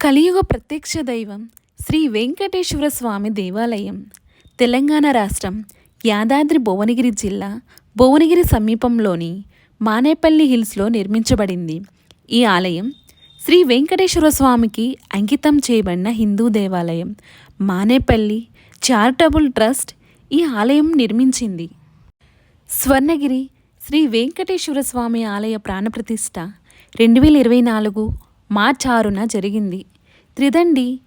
కలియుగ ప్రత్యక్ష దైవం శ్రీ వెంకటేశ్వర స్వామి దేవాలయం తెలంగాణ రాష్ట్రం యాదాద్రి భువనగిరి జిల్లా భువనగిరి సమీపంలోని మానేపల్లి హిల్స్లో నిర్మించబడింది. ఈ ఆలయం శ్రీ వెంకటేశ్వర స్వామికి అంకితం చేయబడిన హిందూ దేవాలయం మానేపల్లి చారిటబుల్ ట్రస్ట్ ఈ ఆలయం నిర్మించింది. స్వర్ణగిరి శ్రీ వెంకటేశ్వర స్వామి ఆలయ ప్రాణప్రతిష్ఠ రెండు వేల ఇరవై నాలుగు మార్చ్ ఆరున జరిగింది. త్రిదండి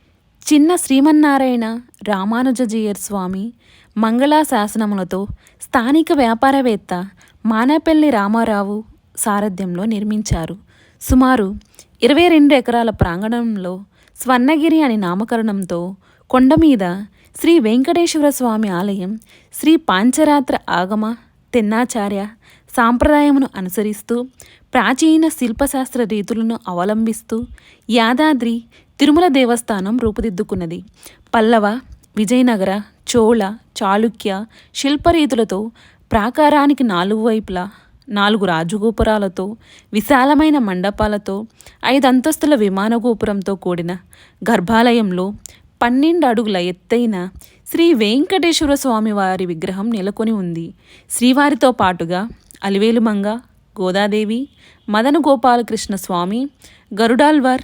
చిన్న శ్రీమన్నారాయణ రామానుజజీయర్ స్వామి మంగళా శాసనములతో స్థానిక వ్యాపారవేత్త మానేపల్లి రామారావు సారథ్యంలో నిర్మించారు. సుమారు ఇరవై రెండు ఎకరాల ప్రాంగణంలో స్వర్ణగిరి అని నామకరణంతో కొండ మీద శ్రీ వెంకటేశ్వర స్వామి ఆలయం శ్రీ పాంచరాత్ర ఆగమ తెన్నాచార్య సాంప్రదాయమును అనుసరిస్తూ ప్రాచీన శిల్పశాస్త్ర రీతులను అవలంబిస్తూ యాదాద్రి తిరుమల దేవస్థానం రూపుదిద్దుకున్నది. పల్లవ విజయనగర చోళ చాళుక్య శిల్పరీతులతో ప్రాకారానికి నాలుగు వైపులా నాలుగు రాజగోపురాలతో విశాలమైన మండపాలతో ఐదు అంతస్తుల విమాన గోపురంతో కూడిన గర్భాలయంలో పన్నెండు అడుగుల ఎత్తైన శ్రీ వెంకటేశ్వర స్వామి వారి విగ్రహం నెలకొని ఉంది. శ్రీవారితో పాటుగా అలివేలుమంగ గోదాదేవి మదన గోపాలకృష్ణ స్వామి గరుడాల్వర్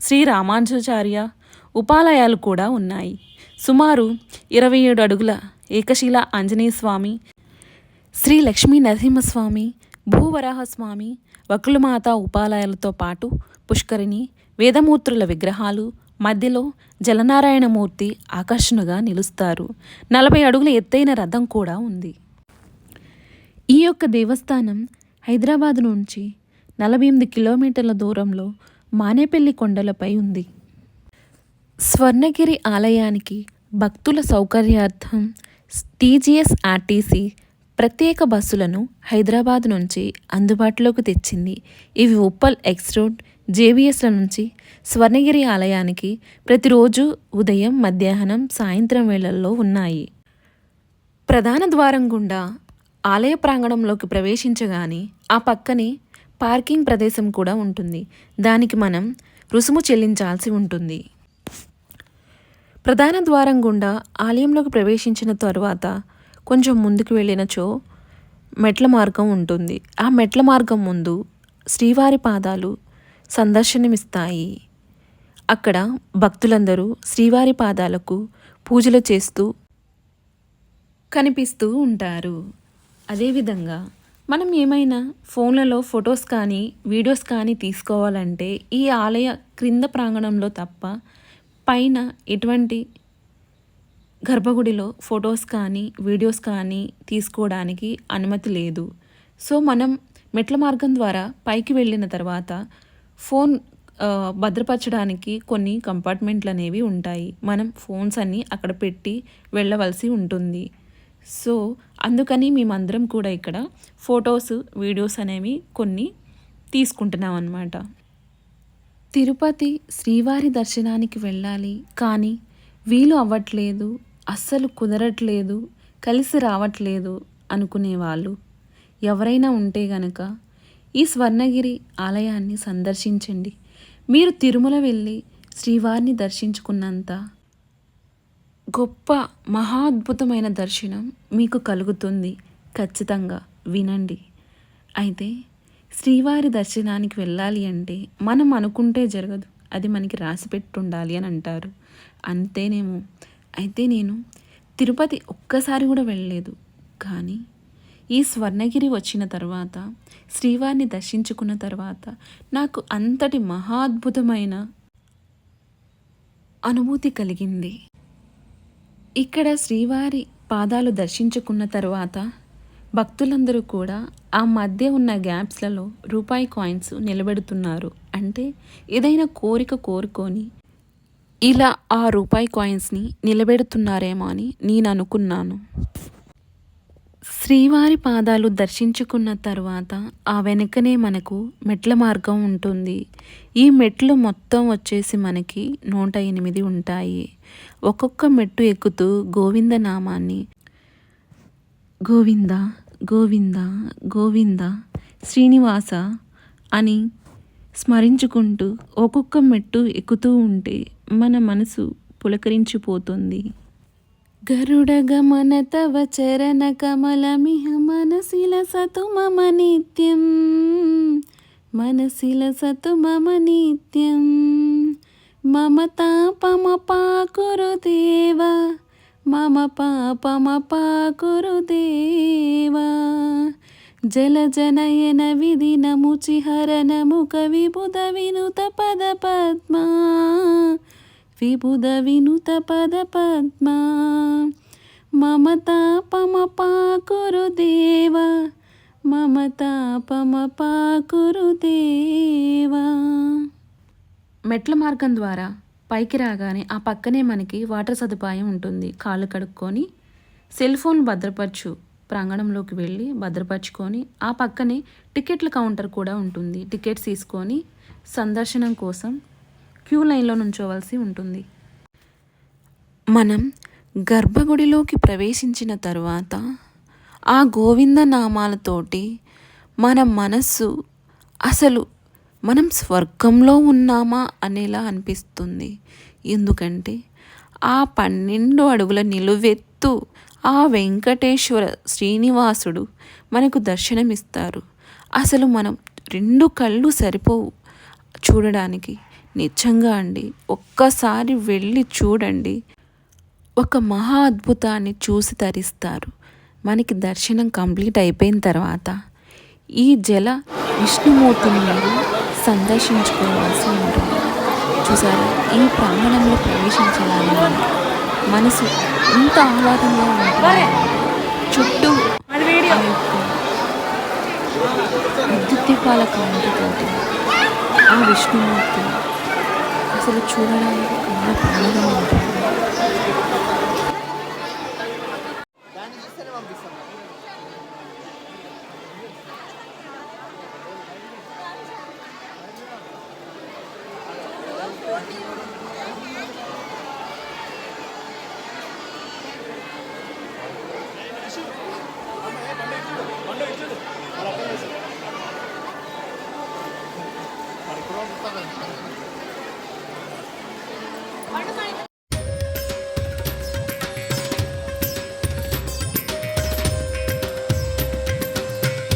శ్రీ రామానుజాచార్య ఉపాలయాలు కూడా ఉన్నాయి. సుమారు ఇరవై ఏడు అడుగుల ఏకశిల ఆంజనేయ స్వామి శ్రీ లక్ష్మీ నరసింహస్వామి భూవరాహస్వామి వకులమాత ఉపాలయాలతో పాటు పుష్కరిణి వేదమూర్తుల విగ్రహాలు మధ్యలో జలనారాయణమూర్తి ఆకర్షణగా నిలుస్తారు. నలభై అడుగుల ఎత్తైన రథం కూడా ఉంది. ఈ యొక్క దేవస్థానం హైదరాబాద్ నుంచి నలభై ఎనిమిది కిలోమీటర్ల దూరంలో మానేపల్లి కొండలపై ఉంది. స్వర్ణగిరి ఆలయానికి భక్తుల సౌకర్యార్థం టీజీఎస్ ఆర్టీసీ ప్రత్యేక బస్సులను హైదరాబాద్ నుంచి అందుబాటులోకి తెచ్చింది. ఇవి ఉప్పల్ ఎక్స్ రోడ్ జేబీఎస్ల నుంచి స్వర్ణగిరి ఆలయానికి ప్రతిరోజు ఉదయం మధ్యాహ్నం సాయంత్రం వేళల్లో ఉన్నాయి. ప్రధాన ద్వారం గుండా ఆలయ ప్రాంగణంలోకి ప్రవేశించగానే ఆ పక్కనే పార్కింగ్ ప్రదేశం కూడా ఉంటుంది. దానికి మనం రుసుము చెల్లించాల్సి ఉంటుంది. ప్రధాన ద్వారం గుండా ఆలయంలోకి ప్రవేశించిన తరువాత కొంచెం ముందుకు వెళ్ళినచో మెట్ల మార్గం ఉంటుంది. ఆ మెట్ల మార్గం ముందు శ్రీవారి పాదాలు సందర్శనమిస్తాయి. అక్కడ భక్తులందరూ శ్రీవారి పాదాలకు పూజలు చేస్తూ కనిపిస్తూ ఉంటారు. అదేవిధంగా మనం ఏమైనా ఫోన్లలో ఫొటోస్ కానీ వీడియోస్ కానీ తీసుకోవాలంటే ఈ ఆలయ క్రింద ప్రాంగణంలో తప్ప పైన ఎటువంటి గర్భగుడిలో ఫొటోస్ కానీ వీడియోస్ కానీ తీసుకోవడానికి అనుమతి లేదు. సో మనం మెట్ల మార్గం ద్వారా పైకి వెళ్ళిన తర్వాత ఫోన్ భద్రపరచడానికి కొన్ని కంపార్ట్మెంట్లు అనేవి ఉంటాయి. మనం ఫోన్స్ అన్నీ అక్కడ పెట్టి వెళ్ళవలసి ఉంటుంది. సో అందుకని మేమందరం కూడా ఇక్కడ ఫొటోస్ వీడియోస్ అనేవి కొన్ని తీసుకుంటున్నాం అన్నమాట తిరుపతి శ్రీవారి దర్శనానికి వెళ్ళాలి కానీ వీలు అవ్వట్లేదు అస్సలు కుదరట్లేదు కలిసి రావట్లేదు అనుకునే వాళ్ళు ఎవరైనా ఉంటే గనక ఈ స్వర్ణగిరి ఆలయాన్ని సందర్శించండి. మీరు తిరుమల వెళ్ళి శ్రీవారిని దర్శించుకున్నంత గొప్ప మహాద్భుతమైన దర్శనం మీకు కలుగుతుంది. ఖచ్చితంగా వినండి. అయితే శ్రీవారి దర్శనానికి వెళ్ళాలి అంటే మనం అనుకుంటే జరగదు. అది మనకి రాసి పెట్టుండాలి అని అంటారు. అంతేనేమో. అయితే నేను తిరుపతి ఒక్కసారి కూడా వెళ్ళలేదు. కానీ ఈ స్వర్ణగిరి వచ్చిన తర్వాత శ్రీవారిని దర్శించుకున్న తర్వాత నాకు అంతటి మహా అద్భుతమైన అనుభూతి కలిగింది. ఇక్కడ శ్రీవారి పాదాలు దర్శించుకున్న తరువాత భక్తులందరూ కూడా ఆ మధ్య ఉన్న గ్యాప్స్లలో రూపాయి కాయిన్స్ నిలబెడుతున్నారు. అంటే ఏదైనా కోరిక కోరుకొని ఇలా ఆ రూపాయి కాయిన్స్ని నిలబెడుతున్నారేమో అని నేను అనుకున్నాను. శ్రీవారి పాదాలు దర్శించుకున్న తర్వాత ఆ వెనుకనే మనకు మెట్ల మార్గం ఉంటుంది. ఈ మెట్లు మొత్తం వచ్చేసి మనకి నూట ఎనిమిది ఉంటాయి. ఒక్కొక్క మెట్టు ఎక్కుతూ గోవింద నామాన్ని. గోవింద గోవింద గోవింద శ్రీనివాస అని స్మరించుకుంటూ ఒక్కొక్క మెట్టు ఎక్కుతూ ఉంటే మన మనసు పులకరించిపోతుంది. గరుడగమన తవ చరణ కమలమిహ మనసిల సతు మమ నిత్యం మనసిల సతు మమ నిత్యం మమ తాపమ పాకురు దేవా మమ పాపమ పాకురు దేవా. జలజనయన విధి నముచిహరణ ముఖ విబుధ వినుత పద పద్మా. విబుధ వినుత పద పద్మా. మమతాపమపాకురుదేవ. తాపమ మెట్ల మార్గం ద్వారా పైకి రాగానే ఆ పక్కనే మనకి వాటర్ సదుపాయం ఉంటుంది. కాళ్ళు కడుక్కొని సెల్ ఫోన్ భద్రపరచు ప్రాంగణంలోకి వెళ్ళి భద్రపరచుకొని ఆ పక్కనే టికెట్ల కౌంటర్ కూడా ఉంటుంది. టికెట్స్ తీసుకొని సందర్శనం కోసం క్యూ లైన్లో నుంచోవలసి ఉంటుంది. మనం గర్భగుడిలోకి ప్రవేశించిన తర్వాత ఆ గోవింద నామాలతోటి మన మనస్సు అసలు మనం స్వర్గంలో ఉన్నామా అనేలా అనిపిస్తుంది. ఎందుకంటే ఆ పన్నెండు అడుగుల నిలువెత్తు ఆ వెంకటేశ్వర శ్రీనివాసుడు మనకు దర్శనమిస్తారు. అసలు మనం రెండు కళ్ళు సరిపోవు చూడడానికి. నిజంగా అండి. ఒక్కసారి వెళ్ళి చూడండి. ఒక మహా అద్భుతాన్ని చూసి తరిస్తారు. మనకి దర్శనం కంప్లీట్ అయిపోయిన తర్వాత ఈ జల విష్ణుమూర్తిని మీరు సందర్శించుకోవాల్సి ఉంటుంది. చూసారా? ఈ ప్రాంగణంలో ప్రవేశించగానే మనసు ఇంత ఆహ్లాదంగా ఉంటుంది. చుట్టూ విద్యుత్ దీపాల కాంతితోటి ఆ విష్ణుమూర్తి అసలు చూడడానికి చాలా పండుగ ఉంటుంది మరి ఇప్పుడు